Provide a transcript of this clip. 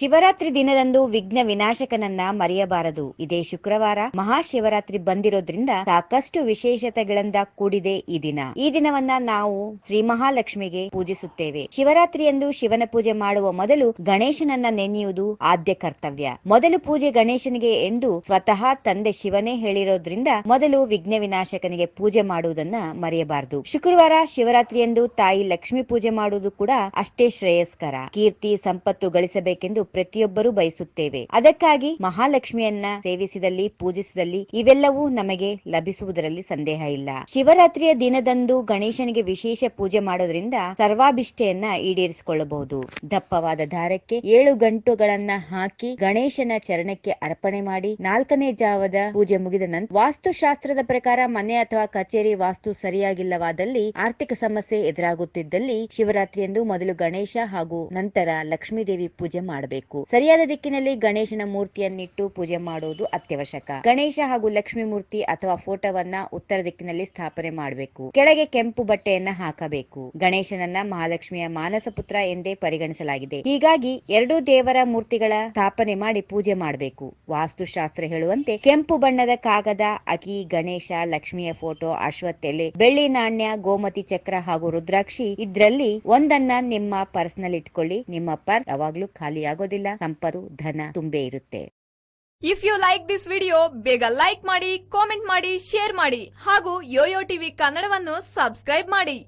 ಶಿವರಾತ್ರಿ ದಿನದಂದು ವಿಘ್ನ ವಿನಾಶಕನನ್ನ ಮರೆಯಬಾರದು. ಇದೇ ಶುಕ್ರವಾರ ಮಹಾಶಿವರಾತ್ರಿ ಬಂದಿರೋದ್ರಿಂದ ಸಾಕಷ್ಟು ವಿಶೇಷತೆಗಳಿಂದ ಕೂಡಿದೆ ಈ ದಿನ. ಈ ದಿನವನ್ನ ನಾವು ಶ್ರೀ ಮಹಾಲಕ್ಷ್ಮಿಗೆ ಪೂಜಿಸುತ್ತೇವೆ. ಶಿವರಾತ್ರಿಯಂದು ಶಿವನ ಪೂಜೆ ಮಾಡುವ ಮೊದಲು ಗಣೇಶನನ್ನ ನೆನೆಯುವುದು ಆದ್ಯ ಕರ್ತವ್ಯ. ಮೊದಲು ಪೂಜೆ ಗಣೇಶನಿಗೆ ಎಂದು ಸ್ವತಃ ತಂದೆ ಶಿವನೇ ಹೇಳಿರೋದ್ರಿಂದ ಮೊದಲು ವಿಘ್ನ ವಿನಾಶಕನಿಗೆ ಪೂಜೆ ಮಾಡುವುದನ್ನ ಮರೆಯಬಾರದು. ಶುಕ್ರವಾರ ಶಿವರಾತ್ರಿಯಂದು ತಾಯಿ ಲಕ್ಷ್ಮಿ ಪೂಜೆ ಮಾಡುವುದು ಕೂಡ ಅಷ್ಟೇ ಶ್ರೇಯಸ್ಕರ. ಕೀರ್ತಿ, ಸಂಪತ್ತು ಗಳಿಸಬೇಕೆಂದು ಪ್ರತಿಯೊಬ್ಬರೂ ಬಯಸುತ್ತೇವೆ. ಅದಕ್ಕಾಗಿ ಮಹಾಲಕ್ಷ್ಮಿಯನ್ನ ಸೇವಿಸಿದಲ್ಲಿ, ಪೂಜಿಸಿದಲ್ಲಿ ಇವೆಲ್ಲವೂ ನಮಗೆ ಲಭಿಸುವುದರಲ್ಲಿ ಸಂದೇಹ ಇಲ್ಲ. ಶಿವರಾತ್ರಿಯ ದಿನದಂದು ಗಣೇಶನಿಗೆ ವಿಶೇಷ ಪೂಜೆ ಮಾಡೋದ್ರಿಂದ ಸರ್ವಾಭಿಷ್ಠೆಯನ್ನ ಈಡೇರಿಸಿಕೊಳ್ಳಬಹುದು. ದಪ್ಪವಾದ ದಾರಕ್ಕೆ ಏಳು ಗಂಟುಗಳನ್ನ ಹಾಕಿ ಗಣೇಶನ ಚರಣಕ್ಕೆ ಅರ್ಪಣೆ ಮಾಡಿ ನಾಲ್ಕನೇ ಜಾವದ ಪೂಜೆ ಮುಗಿದ ನಂತರ ವಾಸ್ತುಶಾಸ್ತ್ರದ ಪ್ರಕಾರ ಮನೆ ಅಥವಾ ಕಚೇರಿ ವಾಸ್ತು ಸರಿಯಾಗಿಲ್ಲವಾದಲ್ಲಿ ಆರ್ಥಿಕ ಸಮಸ್ಯೆ ಎದುರಾಗುತ್ತಿದ್ದಲ್ಲಿ ಶಿವರಾತ್ರಿಯಂದು ಮೊದಲು ಗಣೇಶ ಹಾಗೂ ನಂತರ ಲಕ್ಷ್ಮೀದೇವಿ ಪೂಜೆ ಮಾಡಬೇಕು. ಸರಿಯಾದ ದಿಕ್ಕಿನಲ್ಲಿ ಗಣೇಶನ ಮೂರ್ತಿಯನ್ನಿಟ್ಟು ಪೂಜೆ ಮಾಡುವುದು ಅತ್ಯವಶ್ಯಕ. ಗಣೇಶ ಹಾಗೂ ಲಕ್ಷ್ಮೀ ಮೂರ್ತಿ ಅಥವಾ ಫೋಟೋವನ್ನ ಉತ್ತರ ದಿಕ್ಕಿನಲ್ಲಿ ಸ್ಥಾಪನೆ ಮಾಡಬೇಕು. ಕೆಳಗೆ ಕೆಂಪು ಬಟ್ಟೆಯನ್ನ ಹಾಕಬೇಕು. ಗಣೇಶನನ್ನ ಮಹಾಲಕ್ಷ್ಮಿಯ ಮಾನಸ ಪುತ್ರ ಎಂದೇ ಪರಿಗಣಿಸಲಾಗಿದೆ. ಹೀಗಾಗಿ ಎರಡೂ ದೇವರ ಮೂರ್ತಿಗಳ ಸ್ಥಾಪನೆ ಮಾಡಿ ಪೂಜೆ ಮಾಡಬೇಕು. ವಾಸ್ತುಶಾಸ್ತ್ರ ಹೇಳುವಂತೆ ಕೆಂಪು ಬಣ್ಣದ ಕಾಗದ, ಅಕಿ, ಗಣೇಶ, ಲಕ್ಷ್ಮಿಯ ಫೋಟೋ, ಅಶ್ವತ್ಥೆಲೆ, ಬೆಳ್ಳಿ ನಾಣ್ಯ, ಗೋಮತಿ ಚಕ್ರ ಹಾಗೂ ರುದ್ರಾಕ್ಷಿ ಇದ್ರಲ್ಲಿ ಒಂದನ್ನ ನಿಮ್ಮ ಪರ್ಸ್ನಲ್ಲಿ ಇಟ್ಕೊಳ್ಳಿ ನಿಮ್ಮ ಪರ್ಸ್ ಯಾವಾಗ್ಲೂ ಖಾಲಿ ಆಗೋದಿಲ್ಲ ಸಂಪತ್ತು ಧನ, ತುಂಬೆ ಇರುತ್ತೆ. If you like this video ಬೇಗ ಲೈಕ್ ಮಾಡಿ ಕಾಮೆಂಟ್ ಮಾಡಿ ಶೇರ್ ಮಾಡಿ, ಹಾಗೂ ಯೋಯೋ ಟಿವಿ ಕನ್ನಡವನ್ನು ಸಬ್ಸ್ಕ್ರೈಬ್ ಮಾಡಿ.